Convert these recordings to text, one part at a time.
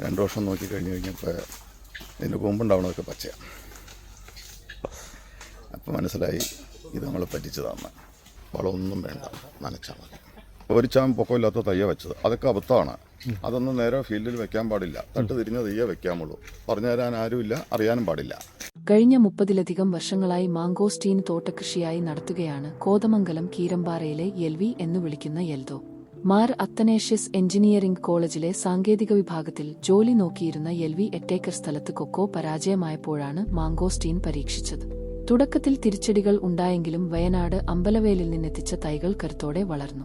രണ്ട് വർഷം നോക്കി കഴിഞ്ഞ് കഴിഞ്ഞപ്പോൾ ഇതിന്റെ കൊമ്പുണ്ടാവണതൊക്കെ പച്ചയാണ് അപ്പോൾ മനസ്സിലായി ഇത് നമ്മൾ പറ്റിച്ചതാണ് വളമൊന്നും വേണ്ട നനച്ചാൽ മതി. ഒരു ചാൻ പൊക്കമില്ലാത്ത തയ്യ വെച്ചത്. അതൊക്കെ അബദ്ധമാണ്. അതൊന്നും നേരെ ഫീൽഡിൽ വെക്കാൻ പാടില്ല. തട്ട് തിരിഞ്ഞ തയ്യേ വെക്കാമുള്ളൂ. പറഞ്ഞു തരാൻ ആരുമില്ല അറിയാനും പാടില്ല. കഴിഞ്ഞ മുപ്പതിലധികം വർഷങ്ങളായി മാങ്കോസ്റ്റീൻ തോട്ടകൃഷിയായി നടത്തുകയാണ് കോതമംഗലം കീരമ്പാറയിലെ എൽവി എന്ന് വിളിക്കുന്ന യെൽദോ. മാർ അത്തനേഷ്യസ് എഞ്ചിനീയറിംഗ് കോളേജിലെ സാങ്കേതിക വിഭാഗത്തിൽ ജോലി നോക്കിയിരുന്ന എൽ വി എട്ടേക്കർ സ്ഥലത്ത് കൊക്കോ പരാജയമായപ്പോഴാണ് മാങ്കോസ്റ്റീൻ പരീക്ഷിച്ചത്. തുടക്കത്തിൽ തിരിച്ചടികൾ ഉണ്ടായെങ്കിലും വയനാട് അമ്പലവേലിൽ നിന്നെത്തിച്ച തൈകൾ കരുത്തോടെ വളർന്നു.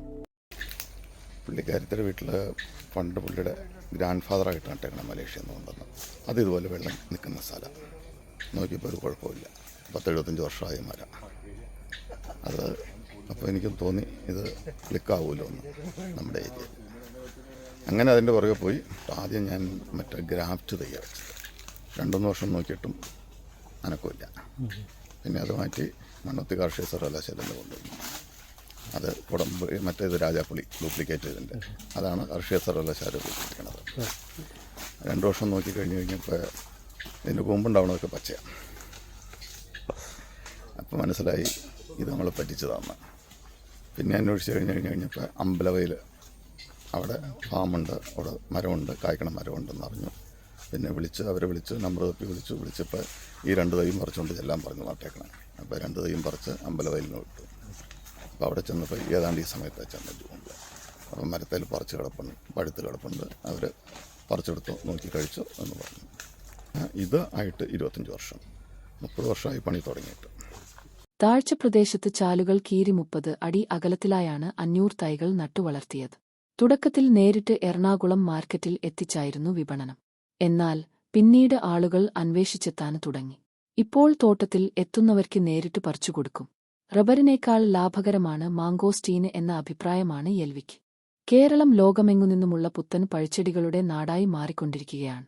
പുള്ളിക്കാരത്തിന്റെ വീട്ടിൽ പണ്ട് പുള്ളിയുടെ ഗ്രാൻഡ് ഫാദറായിട്ട് നട്ടേക്കണം മലേഷ്യ എന്ന് അത് ഇതുപോലെ വെള്ളം നിൽക്കുന്ന സ്ഥലം. നോക്കിയപ്പോൾ ഒരു കുഴപ്പമില്ല. പത്തെഴുപത്തഞ്ച് വർഷമായ മരം. അത് അപ്പോൾ എനിക്കും തോന്നി ഇത് ക്ലിക്കാവുമല്ലോ എന്ന് നമ്മുടെ ഏരിയ. അങ്ങനെ അതിന്റെ പുറകെ പോയി ആദ്യം ഞാൻ മറ്റേ ഗ്രാഫ്റ്റ് തയ്യാ രണ്ടു രണ്ടൊന്ന് വർഷം നോക്കിയിട്ടും അനക്കമില്ല. പിന്നെ അത് മാറ്റി മണ്ണുത്തി കാർഷിക സർവകലാശാലയിൽ കൊണ്ടുവന്നു. അത് കുടംപുളി മറ്റേത് രാജാപ്പുളി ഡ്യൂപ്ലിക്കേറ്റ് ഇതിന്റെ അതാണ് കാർഷിക സർവകലാശാല ഉപയോഗിക്കുന്നത് രണ്ട് വർഷം നോക്കി കഴിഞ്ഞ് കഴിഞ്ഞപ്പോൾ ഇതിന്റെ കൊമ്പുണ്ടാവണതൊക്കെ പച്ചയാണ് അപ്പോൾ മനസ്സിലായി ഇത് നമ്മൾ പറ്റിച്ചതാണ് പിന്നെ അന്വേഷിച്ച് കഴിഞ്ഞ് കഴിഞ്ഞ് കഴിഞ്ഞപ്പോൾ അമ്പലവയിൽ അവിടെ ഫാമുണ്ട് അവിടെ മരമുണ്ട് കായ്ക്കണ മരമുണ്ടെന്ന് അറിഞ്ഞു. പിന്നെ വിളിച്ച് അവരെ വിളിച്ച് നമ്പർ തപ്പി വിളിച്ചു വിളിച്ചപ്പോൾ ഈ രണ്ട് തൈയും പറിച്ചുകൊണ്ട് ചെല്ലാൻ പറഞ്ഞു നട്ടേക്കണം അപ്പോൾ രണ്ട് തൈയും പറിച്ച് അമ്പലവയലിന് വിട്ടു അപ്പോൾ അവിടെ ചെന്നപ്പോൾ ഏതാണ്ട് ഈ സമയത്ത് ചെന്ന ജൂണിൽ അപ്പം മരത്തിൽ പറിച്ച് കിടപ്പുണ്ട് പഴുത്ത് കിടപ്പുണ്ട്. അവർ പറിച്ചെടുത്തു നോക്കി കഴിച്ചു എന്ന് പറഞ്ഞു. ഇത് ആയിട്ട് ഇരുപത്തഞ്ച് വർഷം. മുപ്പത് വർഷമായി പണി തുടങ്ങിയിട്ട്. താഴ്ച പ്രദേശത്ത് ചാലുകൾ കീരി മുപ്പത് അടി അകലത്തിലായാണ് അഞ്ഞൂറ് തൈകൾ നട്ടുവളർത്തിയത് തുടക്കത്തിൽ നേരിട്ട് എറണാകുളം മാർക്കറ്റിൽ എത്തിച്ചായിരുന്നു വിപണനം. എന്നാൽ പിന്നീട് ആളുകൾ അന്വേഷിച്ചെത്താൻ തുടങ്ങി. ഇപ്പോൾ തോട്ടത്തിൽ എത്തുന്നവർക്ക് നേരിട്ട് പറിച്ചുകൊടുക്കും റബ്ബറിനേക്കാൾ ലാഭകരമാണ് മാങ്കോസ്റ്റീന് എന്ന അഭിപ്രായമാണ് യെൽവിക്ക് കേരളം ലോകമെങ്ങുനിന്നുമുള്ള പുത്തൻ പഴച്ചെടികളുടെ നാടായി മാറിക്കൊണ്ടിരിക്കുകയാണ്.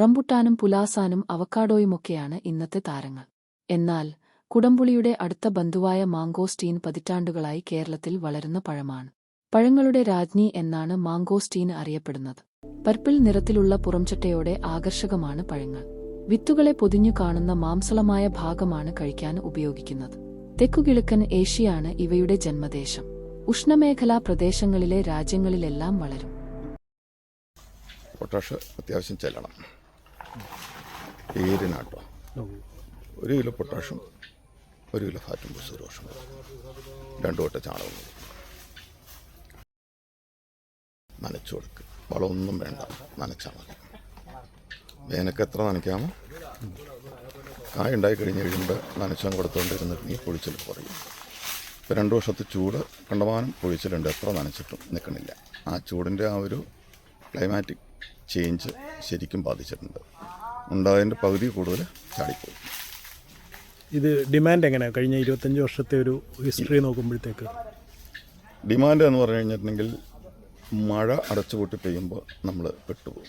റംബുട്ടാനും പുലാസാനും അവക്കാഡോയുമൊക്കെയാണ് ഇന്നത്തെ താരങ്ങൾ. എന്നാൽ കുടംപുളിയുടെ അടുത്ത ബന്ധുവായ മാങ്കോസ്റ്റീൻ പതിറ്റാണ്ടുകളായി കേരളത്തിൽ വളരുന്ന പഴമാണ്. പഴങ്ങളുടെ രാജ്ഞി എന്നാണ് മാങ്കോസ്റ്റീൻ അറിയപ്പെടുന്നത്. പർപ്പിൾ നിറത്തിലുള്ള പുറംചട്ടയോടെ ആകർഷകമാണ് പഴങ്ങൾ. വിത്തുകളെ പൊതിഞ്ഞു കാണുന്ന മാംസളമായ ഭാഗമാണ് കഴിക്കാൻ ഉപയോഗിക്കുന്നത്. തെക്കുകിഴക്കൻ ഏഷ്യയാണ് ഇവയുടെ ജന്മദേശം. ഉഷ്ണമേഖലാ പ്രദേശങ്ങളിലെ രാജ്യങ്ങളിലെല്ലാം വളരും. പൊട്ടാഷ് അത്യാവശ്യം ചെല്ലണം. ഒരു കിലോ പൊട്ടാഷും ഒരു കിലോ ഫാറ്റും പുസ്തകോഷം രണ്ടു വട്ട ചാണകം. നനച്ചു കൊടുക്കുക വളമൊന്നും വേണ്ട. നനച്ചാൽ മതി. വേനക്ക് എത്ര നനയ്ക്കാമോ? കായ ഉണ്ടായി കഴിഞ്ഞ് കഴിയുമ്പോൾ നനച്ചാൻ കൊടുത്തുകൊണ്ടിരുന്നിട്ടുണ്ടെങ്കിൽ പൊഴിച്ചിൽ കുറയും. ഇപ്പോൾ രണ്ട് വർഷത്തെ ചൂട് കണ്ടമാനം പൊഴിച്ചിലുണ്ട് എത്ര നനച്ചിട്ടും നിൽക്കണില്ല. ആ ചൂടിന്റെ ആ ഒരു ക്ലൈമാറ്റിക് ചേഞ്ച് ശരിക്കും ബാധിച്ചിട്ടുണ്ട്. ഉണ്ടായതിന്റെ പകുതി കൂടുതൽ ചാടിപ്പോയി. ഇത് ഡിമാൻഡ് എങ്ങനെയാണ് കഴിഞ്ഞ ഇരുപത്തഞ്ച് വർഷത്തെ ഒരു ഹിസ്റ്ററി നോക്കുമ്പോഴത്തേക്ക്. ഡിമാൻഡ് എന്ന് പറഞ്ഞു കഴിഞ്ഞിട്ടുണ്ടെങ്കിൽ മഴ അടച്ചുപൂട്ടി പെയ്യുമ്പോൾ നമ്മൾ പെട്ടുപോകും.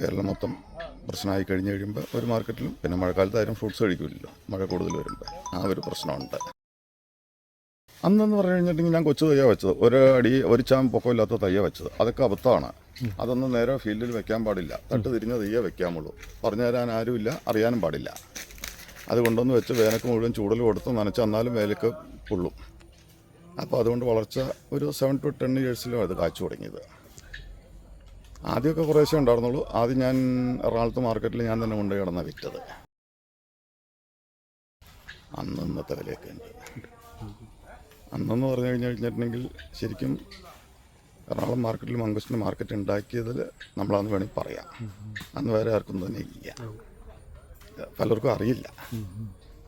കേരളം മൊത്തം പ്രശ്നമായി കഴിഞ്ഞ് കഴിയുമ്പോൾ ഒരു മാർക്കറ്റിലും പിന്നെ മഴക്കാലത്ത് ആരും ഫ്രൂട്ട്സ് കഴിക്കില്ലല്ലോ മഴ കൂടുതൽ വരുമ്പോൾ ആ ഒരു പ്രശ്നമുണ്ട്. അന്നെന്ന് പറഞ്ഞു കഴിഞ്ഞിട്ടുണ്ടെങ്കിൽ ഞാൻ കൊച്ചു തയ്യ വെച്ചത്. ഒരു അടി ഒരു ചാം പൊക്കമില്ലാത്ത തയ്യ വെച്ചത്. അതൊക്കെ അബദ്ധമാണ്. അതൊന്നും നേരെ ഫീൽഡിൽ വെക്കാൻ പാടില്ല. തട്ട് തിരിഞ്ഞ തയ്യേ വെക്കാമുള്ളൂ പറഞ്ഞു തരാൻ ആരുമില്ല അറിയാനും പാടില്ല. അത് കൊണ്ടുവന്ന് വെച്ച് വേനൽക്ക് മുഴുവൻ ചൂടൽ കൊടുത്ത് നനച്ച് എന്നാലും വേലക്ക് പുള്ളും അപ്പോൾ അതുകൊണ്ട് വളർച്ച ഒരു സെവൻ ടു ടെൻ ഇയേഴ്സിലും അത് കാച്ചു തുടങ്ങിയത്. ആദ്യമൊക്കെ കുറേശ്ശേ ഉണ്ടായിരുന്നുള്ളൂ. ആദ്യം ഞാൻ എറണാകുളത്ത് മാർക്കറ്റിൽ ഞാൻ തന്നെ കൊണ്ടുപോയി കിടന്ന വിറ്റത്. അന്ന് ഇന്നത്തെ വിലയൊക്കെ ഉണ്ട്. അന്നെന്ന് പറഞ്ഞു കഴിഞ്ഞ് കഴിഞ്ഞിട്ടുണ്ടെങ്കിൽ ശരിക്കും എറണാകുളം മാർക്കറ്റിൽ മംഗോസ്റ്റിന്റെ മാർക്കറ്റ് ഉണ്ടാക്കിയതിൽ നമ്മളന്ന് വേണമെങ്കിൽ പറയാം. അന്ന് വേറെ ആർക്കും തന്നെ ഇല്ല. പലർക്കും അറിയില്ല.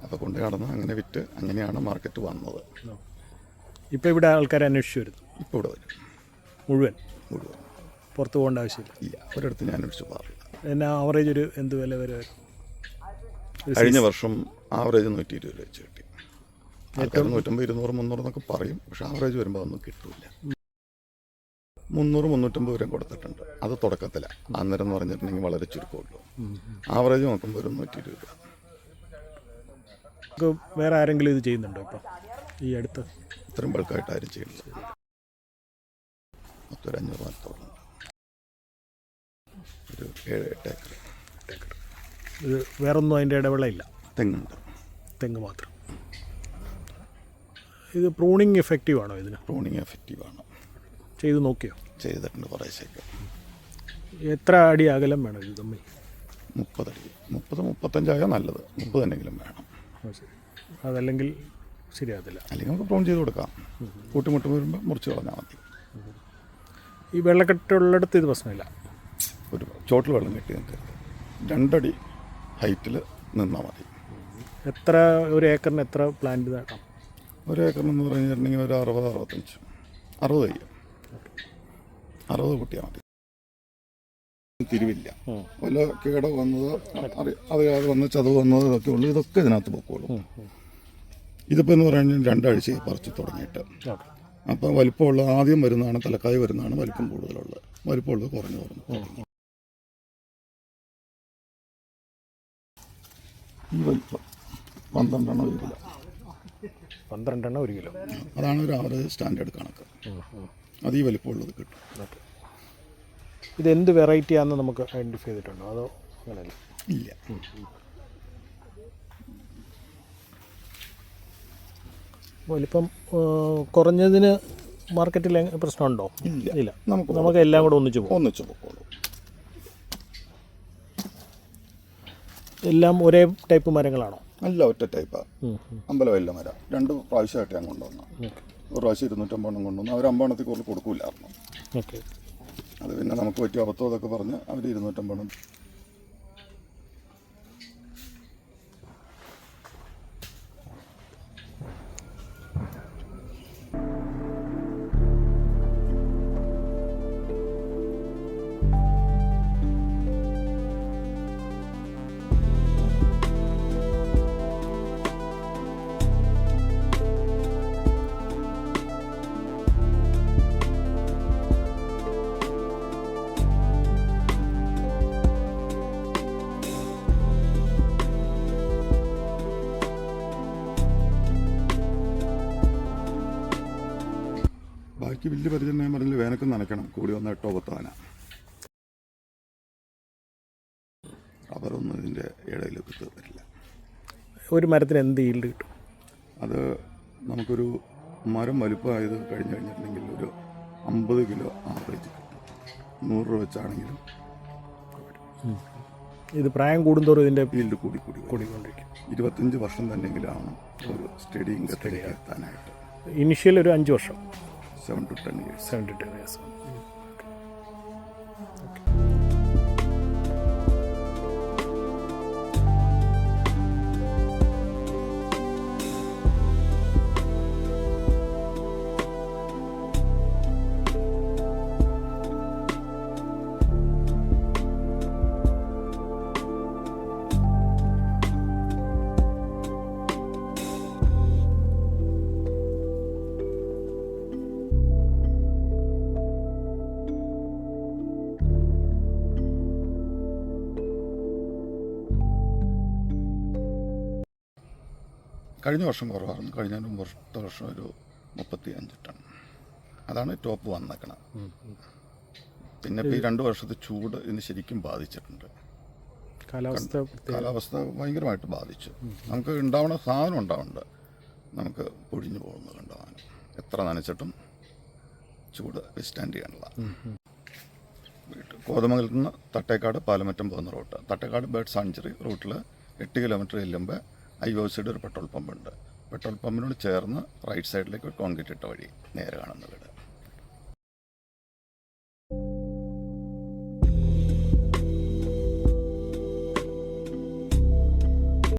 അപ്പോൾ കൊണ്ട് നടന്ന് അങ്ങനെ വിറ്റ് അങ്ങനെയാണ് മാർക്കറ്റ് വന്നത്. ഇപ്പോൾ ഇവിടെ ആൾക്കാർ അന്വേഷിച്ചു വരുന്നു. ഇപ്പോൾ ഇവിടെ വരും. മുഴുവൻ? മുഴുവൻ. പുറത്ത് പോകേണ്ട ആവശ്യമില്ല. ഇല്ല ഒരിടത്ത് ഞാൻ അന്വേഷിച്ചു പോകാറില്ല. എന്നാ ആവറേജ് ഒരു എന്ത് വില വരെ കഴിഞ്ഞ വർഷം ആവറേജ് നൂറ്റി ഇരുപത് രൂപ വെച്ച് കിട്ടി. ആൾക്കാർ നൂറ്റമ്പത് ഇരുന്നൂറ് മുന്നൂറ് എന്നൊക്കെ പറയും. പക്ഷെ ആവറേജ് വരുമ്പോൾ അതൊന്നും കിട്ടൂല. മുന്നൂറ് മുന്നൂറ്റമ്പത് വരെ കൊടുത്തിട്ടുണ്ട്. അത് തുടക്കത്തിലാണ് അന്നേരം എന്ന് പറഞ്ഞിട്ടുണ്ടെങ്കിൽ വളരെ ചുരുക്കമുള്ളൂ. ആവറേജ് നോക്കുമ്പോൾ ഒരു നൂറ്റി ഇരുപത് നമുക്ക് വേറെ ആരെങ്കിലും ഇത് ചെയ്യുന്നുണ്ടോ ഇപ്പം? ഈ അടുത്ത്? ഇത്രയും ബൾക്കായിട്ട് ആരും ചെയ്യുന്നത് മൊത്തം അഞ്ഞൂറ് നാൽപ്പതോളം ഒരു ഏഴ് എട്ട് ഏക്കർ. ഇത് വേറൊന്നും അതിന്റെ ഇടവേളയില്ല. തെങ്ങുണ്ട്. തെങ്ങ് മാത്രം. ഇത് പ്രൂണിങ് എഫക്റ്റീവ് ആണോ ഇതിന്? പ്രൂണിങ് എഫക്റ്റീവാണ് ചെയ്ത് നോക്കിയോ? ചെയ്തിട്ടുണ്ട് കുറേശ്ശേക്ക് എത്ര അടി അകലം വേണം ഇത് തമ്മിൽ? മുപ്പതടി മുപ്പത് മുപ്പത്തഞ്ചായ നല്ലത്. മുപ്പത് എന്തെങ്കിലും വേണം. ആ, ശരി. അതല്ലെങ്കിൽ ശരിയാകത്തില്ല. അല്ലെങ്കിൽ നമുക്ക് പ്രൂൺ ചെയ്ത് കൊടുക്കാം. കൂട്ടിമുട്ട് വരുമ്പോൾ മുറിച്ച് കളഞ്ഞാൽ മതി. ഈ വെള്ളക്കെട്ടുള്ളിടത്ത് ഇത് പ്രശ്നമില്ല. ഒരു ചോട്ടിൽ വെള്ളം കെട്ടി നിൽക്കരുത്. രണ്ടടി ഹൈറ്റിൽ നിന്നാൽ മതി. എത്ര ഒരു ഏക്കറിന് എത്ര പ്ലാന്റ് നടാം ഒരു ഏക്കറിനെന്ന് പറഞ്ഞിട്ടുണ്ടെങ്കിൽ ഒരു അറുപത് അറുപത്തഞ്ച്. അറുപത് ചെയ്യും അറുപത് കുട്ടിയാ മതി. തിരിവില്ല. വല്ല കേട വന്നത് അറി അറിയാതെ വന്ന് ചതവ് വന്നത് ഇതൊക്കെ ഉള്ളു. ഇതൊക്കെ ഇതിനകത്ത് പൊക്കോളും. ഇതിപ്പോൾ എന്ന് പറയുന്നത് രണ്ടാഴ്ച പറിച്ചു തുടങ്ങിയിട്ട്. അപ്പൊ അപ്പോൾ വലിപ്പമുള്ള ആദ്യം വരുന്നതാണ് തലക്കായ് വരുന്നതാണ് വലിപ്പം കൂടുതലുള്ളത്. വലിപ്പമുള്ളത് കുറഞ്ഞു കുറഞ്ഞു ഈ വലിപ്പം പന്ത്രണ്ടെണ്ണം ഒരു കിലോ. പന്ത്രണ്ടെണ്ണം ഒരു കിലോ. അതാണ് ഒരു ആവറേജ് സ്റ്റാൻഡേർഡ് കണക്ക്. അത് ഈ വലിപ്പമുള്ളത് കിട്ടും. ഇത് എന്ത് വെറൈറ്റി ആണെന്ന് നമുക്ക് ഐഡന്റിഫൈ ചെയ്തിട്ടുണ്ടോ? അതോ അങ്ങനെയല്ല ഇല്ല. വലിപ്പം കുറഞ്ഞതിന് മാർക്കറ്റിൽ പ്രശ്നമുണ്ടോ? ഇല്ല. ഇല്ല. നമുക്ക് നമുക്ക് എല്ലാം കൂടെ ഒന്നിച്ച് പോകും ഒന്നിച്ച് പോകുള്ളൂ എല്ലാം ഒരേ ടൈപ്പ് മരങ്ങളാണോ? അല്ല ഒറ്റ ടൈപ്പാണ് അമ്പലവല്ല മരം. രണ്ട് പ്രാവശ്യമായിട്ട് ഞാൻ കൊണ്ടുവന്നു ഒരു പ്രാവശ്യം ഇരുന്നൂറ്റമ്പണ്ണം കൊണ്ടുവന്നു. അവർ അമ്പണത്തിൽ കൂടുതൽ കൊടുക്കൂലായിരുന്നു ഓക്കെ. അത് പിന്നെ നമുക്ക് പറ്റിയ അബദ്ധം അതൊക്കെ പറഞ്ഞ് അവർ ഇരുന്നൂറ്റമ്പണ്ണം ബാക്കി വലിയ പരിചരണം ഞാൻ പറഞ്ഞില്ല വേനൽക്ക് നനയ്ക്കണം. കൂടി വന്ന എട്ടോ പത്തോ ആന. റബ്ബറൊന്നും ഇതിന്റെ ഇടയിലേക്ക് വരില്ല. ഒരു മരത്തിന് എന്ത് ഈൽഡ് കിട്ടും? അത് നമുക്കൊരു മരം വലുപ്പമായത് കഴിഞ്ഞ് കഴിഞ്ഞിട്ടുണ്ടെങ്കിൽ ഒരു അമ്പത് കിലോ ആവറേജ് കിട്ടും. നൂറ് രൂപ വെച്ചാണെങ്കിലും ഇത് പ്രായം കൂടുന്തോറും ഇതിന്റെ ഫീൽഡ് കൂടി കൂടി. കൂടിക്കൊണ്ടിരിക്കും. ഇരുപത്തഞ്ച് വർഷം തന്നെങ്കിലാണ് ഒരു സ്റ്റഡി ഇൻകത്തിലേക്ക് എത്താനായിട്ട്. ഇനിഷ്യൽ ഒരു അഞ്ച് വർഷം. Seven to ten years seventy two years കഴിഞ്ഞ വർഷം കുറവായിരുന്നു. കഴിഞ്ഞ വർഷത്തെ വർഷം ഒരു മുപ്പത്തി അഞ്ച് ടൺ. അതാണ് ടോപ്പ് വന്നേക്കണം. പിന്നെ ഇപ്പോൾ ഈ രണ്ട് വർഷത്തെ ചൂട് ഇതിന് ശരിക്കും ബാധിച്ചിട്ടുണ്ട്. കാലാവസ്ഥ കാലാവസ്ഥ ഭയങ്കരമായിട്ട് ബാധിച്ചു. നമുക്ക് ഉണ്ടാവണ സാധനം ഉണ്ടാവുന്നുണ്ട് നമുക്ക് പൊഴിഞ്ഞു പോകുന്നത് ഉണ്ടാവാൻ എത്ര നനച്ചിട്ടും ചൂട് വിസ്റ്റാൻഡ് ചെയ്യാനുള്ള. കോതമംഗലത്ത് നിന്ന് തട്ടേക്കാട് പാലമറ്റം പോകുന്ന റൂട്ട്. തട്ടേക്കാട് ബേർഡ് സാഞ്ചുറി റൂട്ടിൽ എട്ട് കിലോമീറ്റർ ചെല്ലുമ്പോൾ ഐ ഒ സിയുടെ ഒരു പെട്രോൾ പമ്പുണ്ട്. പെട്രോൾ പമ്പിനോട് ചേർന്ന് റൈറ്റ് സൈഡിലേക്ക് ഒരു കോൺക്രീറ്റ് ഇട്ട വഴി നേരെ കാണുന്ന വീട്